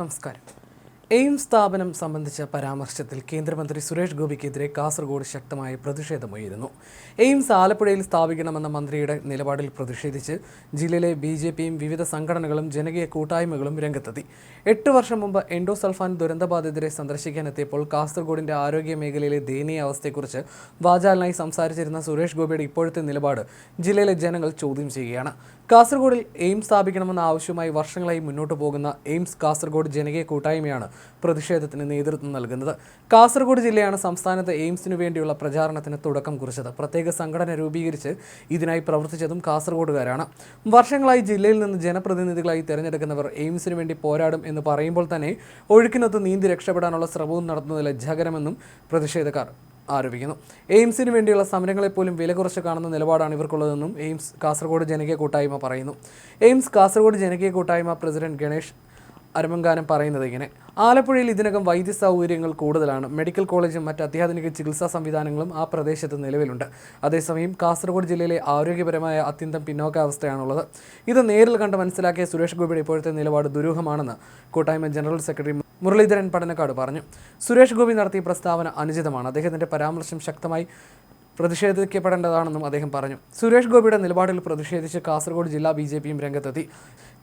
നമസ്കാരം. എയിംസ് സ്ഥാപനം സംബന്ധിച്ച പരാമർശത്തിൽ കേന്ദ്രമന്ത്രി സുരേഷ് ഗോപിക്കെതിരെ കാസർഗോഡ് ശക്തമായ പ്രതിഷേധമുയരുന്നു. എയിംസ് ആലപ്പുഴയിൽ സ്ഥാപിക്കണമെന്ന മന്ത്രിയുടെ നിലപാടിൽ പ്രതിഷേധിച്ച് ജില്ലയിലെ ബി ജെ പിയും വിവിധ സംഘടനകളും ജനകീയ കൂട്ടായ്മകളും രംഗത്തെത്തി. എട്ട് വർഷം മുമ്പ് എൻഡോസൾഫാൻ ദുരന്തബാധിതരെ സന്ദർശിക്കാനെത്തിയപ്പോൾ കാസർഗോഡിന്റെ ആരോഗ്യ മേഖലയിലെ ദയനീയ അവസ്ഥയെക്കുറിച്ച് വാചാലിനായി സംസാരിച്ചിരുന്ന സുരേഷ് ഗോപിയുടെ ഇപ്പോഴത്തെ നിലപാട് ജില്ലയിലെ ജനങ്ങൾ ചോദ്യം ചെയ്യുകയാണ്. കാസർഗോഡിൽ എയിംസ് സ്ഥാപിക്കണമെന്ന ആവശ്യവുമായി വർഷങ്ങളായി മുന്നോട്ട് പോകുന്ന എയിംസ് കാസർഗോഡ് ജനകീയ കൂട്ടായ്മയാണ് പ്രതിഷേധത്തിന് നേതൃത്വം നൽകുന്നത്. കാസർഗോഡ് ജില്ലയാണ് സംസ്ഥാനത്ത് എയിംസിനു വേണ്ടിയുള്ള പ്രചാരണത്തിന് തുടക്കം കുറിച്ചത്. പ്രത്യേക സംഘടന രൂപീകരിച്ച് ഇതിനായി പ്രവർത്തിച്ചതും കാസർഗോഡുകാരാണ്. വർഷങ്ങളായി ജില്ലയിൽ നിന്ന് ജനപ്രതിനിധികളായി തിരഞ്ഞെടുക്കുന്നവർ എയിംസിനു വേണ്ടി പോരാടും എന്ന് പറയുമ്പോൾ തന്നെ ഒഴുക്കിനൊത്ത് നീന്തി രക്ഷപ്പെടാനുള്ള ശ്രമവും നടത്തുന്നത് ലജ്ജാകരമെന്നും പ്രതിഷേധക്കാർ ആരോപിക്കുന്നു. എയിംസിന് വേണ്ടിയുള്ള സമരങ്ങളെപ്പോലും വില കുറച്ച് കാണുന്ന നിലപാടാണ് ഇവർക്കുള്ളതെന്നും എയിംസ് കാസർഗോഡ് ജനകീയ കൂട്ടായ്മ പറയുന്നു. എയിംസ് കാസർഗോഡ് ജനകീയ കൂട്ടായ്മ പ്രസിഡന്റ് ഗണേഷ് അരമങ്കാനം പറയുന്നത് ഇങ്ങനെ ആലപ്പുഴയിൽ ഇതിനകം വൈദ്യ സൗകര്യങ്ങൾ കൂടുതലാണ്. മെഡിക്കൽ കോളേജും മറ്റ് അത്യാധുനിക ചികിത്സാ സംവിധാനങ്ങളും ആ പ്രദേശത്ത് നിലവിലുണ്ട്. അതേസമയം കാസർഗോഡ് ജില്ലയിലെ ആരോഗ്യപരമായ അത്യന്തം പിന്നോക്കാവസ്ഥയാണുള്ളത്. ഇത് നേരിൽ കണ്ട് മനസ്സിലാക്കിയ സുരേഷ് ഗോപിയുടെ ഇപ്പോഴത്തെ നിലപാട് ദുരൂഹമാണെന്ന് കൂട്ടായ്മ ജനറൽ സെക്രട്ടറി മുരളീധരൻ പഠനക്കാട് പറഞ്ഞു. സുരേഷ് ഗോപി നടത്തിയ പ്രസ്താവന അനുചിതമാണ്. അദ്ദേഹത്തിന്റെ പരാമർശം ശക്തമായി പ്രതിഷേധിക്കപ്പെടേണ്ടതാണെന്നും അദ്ദേഹം പറഞ്ഞു. സുരേഷ് ഗോപിയുടെ നിലപാടിൽ പ്രതിഷേധിച്ച് കാസർഗോഡ് ജില്ലാ ബി ജെ പിയും രംഗത്തെത്തി.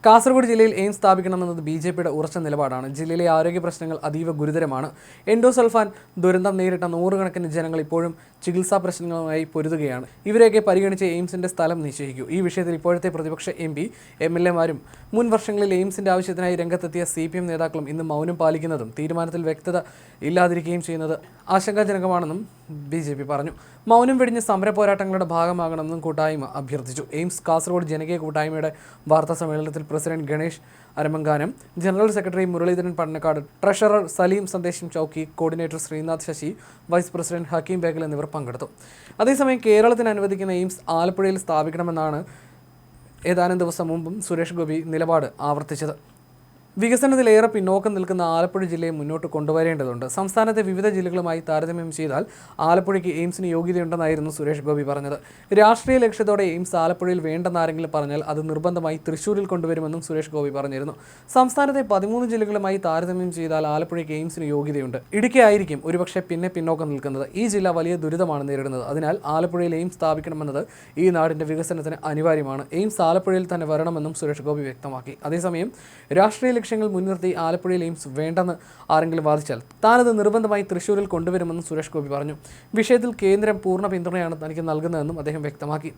കാസർഗോഡ് ജില്ലയിൽ എയിംസ് സ്ഥാപിക്കണമെന്നത് ബി ജെ പിയുടെ ഉറച്ച നിലപാടാണ്. ജില്ലയിലെ ആരോഗ്യ പ്രശ്നങ്ങൾ അതീവ ഗുരുതരമാണ്. എൻഡോസൾഫാൻ ദുരന്തം നേരിട്ട നൂറുകണക്കിന് ജനങ്ങൾ ഇപ്പോഴും ചികിത്സാ പ്രശ്നങ്ങളുമായി പൊരുതുകയാണ്. ഇവരെയൊക്കെ പരിഗണിച്ച് എയിംസിന്റെ സ്ഥലം നിശ്ചയിക്കൂ. ഈ വിഷയത്തിൽ ഇപ്പോഴത്തെ പ്രതിപക്ഷ എം പി എം എൽ എമാരും മുൻ വർഷങ്ങളിൽ എയിംസിന്റെ ആവശ്യത്തിനായി രംഗത്തെത്തിയ സി പി എം നേതാക്കളും ഇന്ന് മൗനം പാലിക്കുന്നതും തീരുമാനത്തിൽ വ്യക്തത ഇല്ലാതിരിക്കുകയും ചെയ്യുന്നത് ആശങ്കാജനകമാണെന്നും ബി ജെ പി പറഞ്ഞു. മൗനം വെടിഞ്ഞ് സമര പോരാട്ടങ്ങളുടെ ഭാഗമാകണമെന്നും കൂട്ടായ്മ അഭ്യർത്ഥിച്ചു. എയിംസ് കാസർഗോഡ് ജനകീയ കൂട്ടായ്മയുടെ വാർത്താ സമ്മേളനത്തിൽ president Ganesh Aramanganam general secretary Muraleedharan Pannakkad treasurer Saleem Sandesham Chowki coordinator Sreenath Sasi vice president Hakkim Begal എന്നിവർ പങ്കെടുത്തു. അതേസമയം കേരളത്തിന് അനുവദിക്കുന്ന എയിംസ് ആലപ്പുഴയിൽ സ്ഥാപിക്കണമെന്നാണ് ഏതാനും ദിവസം മുമ്പും സുരേഷ് ഗോപി നിലപാട് ആവർത്തിച്ചത്. വികസനത്തിലേറെ പിന്നോക്കം നിൽക്കുന്ന ആലപ്പുഴ ജില്ലയെ മുന്നോട്ട് കൊണ്ടുവരേണ്ടതുണ്ട്. സംസ്ഥാനത്തെ വിവിധ ജില്ലകളുമായി താരതമ്യം ചെയ്താൽ ആലപ്പുഴയ്ക്ക് എയിംസിന് യോഗ്യതയുണ്ടെന്നായിരുന്നു സുരേഷ് ഗോപി പറഞ്ഞത്. രാഷ്ട്രീയ ലക്ഷ്യത്തോടെ എയിംസ് ആലപ്പുഴയിൽ വേണ്ടെന്നാരെങ്കിലും പറഞ്ഞാൽ അത് നിർബന്ധമായി തൃശ്ശൂരിൽ കൊണ്ടുവരുമെന്നും സുരേഷ് ഗോപി പറഞ്ഞിരുന്നു. സംസ്ഥാനത്തെ പതിമൂന്ന് ജില്ലകളുമായി താരതമ്യം ചെയ്താൽ ആലപ്പുഴയ്ക്ക് എയിംസിന് യോഗ്യതയുണ്ട്. ഇടുക്കി ആയിരിക്കും ഒരുപക്ഷെ പിന്നെ പിന്നോക്കം നിൽക്കുന്നത്. ഈ ജില്ല വലിയ ദുരിതമാണ് നേരിടുന്നത്. അതിനാൽ ആലപ്പുഴയിൽ എയിംസ് സ്ഥാപിക്കണമെന്നത് ഈ നാടിന്റെ വികസനത്തിന് അനിവാര്യമാണ്. എയിംസ് ആലപ്പുഴയിൽ തന്നെ വരണമെന്നും സുരേഷ് ഗോപി വ്യക്തമാക്കി. അതേസമയം രാഷ്ട്രീയ ലക്ഷ്യങ്ങൾ മുൻനിർത്തി ആലപ്പുഴയിൽ എയിംസ് വേണ്ടെന്ന് ആരെങ്കിലും വാദിച്ചാൽ താനത് നിർബന്ധമായി തൃശ്ശൂരിൽ കൊണ്ടുവരുമെന്നും സുരേഷ് ഗോപി പറഞ്ഞു. വിഷയത്തിൽ കേന്ദ്രം പൂർണ പിന്തുണയാണ് തനിക്ക് നൽകുന്നതെന്നും അദ്ദേഹം വ്യക്തമാക്കി.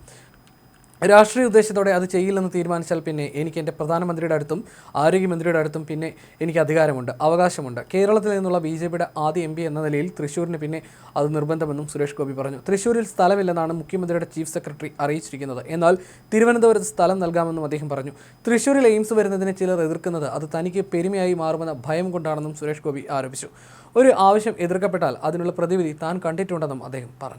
രാഷ്ട്രീയ ഉദ്ദേശത്തോടെ അത് ചെയ്യില്ലെന്ന് തീരുമാനിച്ചാൽ പിന്നെ എനിക്ക് എന്റെ പ്രധാനമന്ത്രിയുടെ അടുത്തും ആരോഗ്യമന്ത്രിയുടെ അടുത്തും പിന്നെ എനിക്ക് അധികാരമുണ്ട് അവകാശമുണ്ട്. കേരളത്തിൽ നിന്നുള്ള ബി ജെ പിയുടെ ആദ്യ എം പി എന്ന നിലയിൽ തൃശ്ശൂരിന് പിന്നെ അത് നിർബന്ധമെന്നും സുരേഷ് ഗോപി പറഞ്ഞു. തൃശ്ശൂരിൽ സ്ഥലമില്ലെന്നാണ് മുഖ്യമന്ത്രിയുടെ ചീഫ് സെക്രട്ടറി അറിയിച്ചിരിക്കുന്നത്. എന്നാൽ തിരുവനന്തപുരത്ത് സ്ഥലം നൽകാമെന്നും അദ്ദേഹം പറഞ്ഞു. തൃശ്ശൂരിൽ എയിംസ് വരുന്നതിനെ ചിലർ എതിർക്കുന്നത് അത് തനിക്ക് പെരുമയായി മാറുമെന്ന ഭയം കൊണ്ടാണെന്നും സുരേഷ് ഗോപി ആരോപിച്ചു. ഒരു ആവശ്യം എതിർക്കപ്പെട്ടാൽ അതിനുള്ള പ്രതിവിധി താൻ കണ്ടിട്ടുണ്ടെന്നും അദ്ദേഹം പറഞ്ഞു.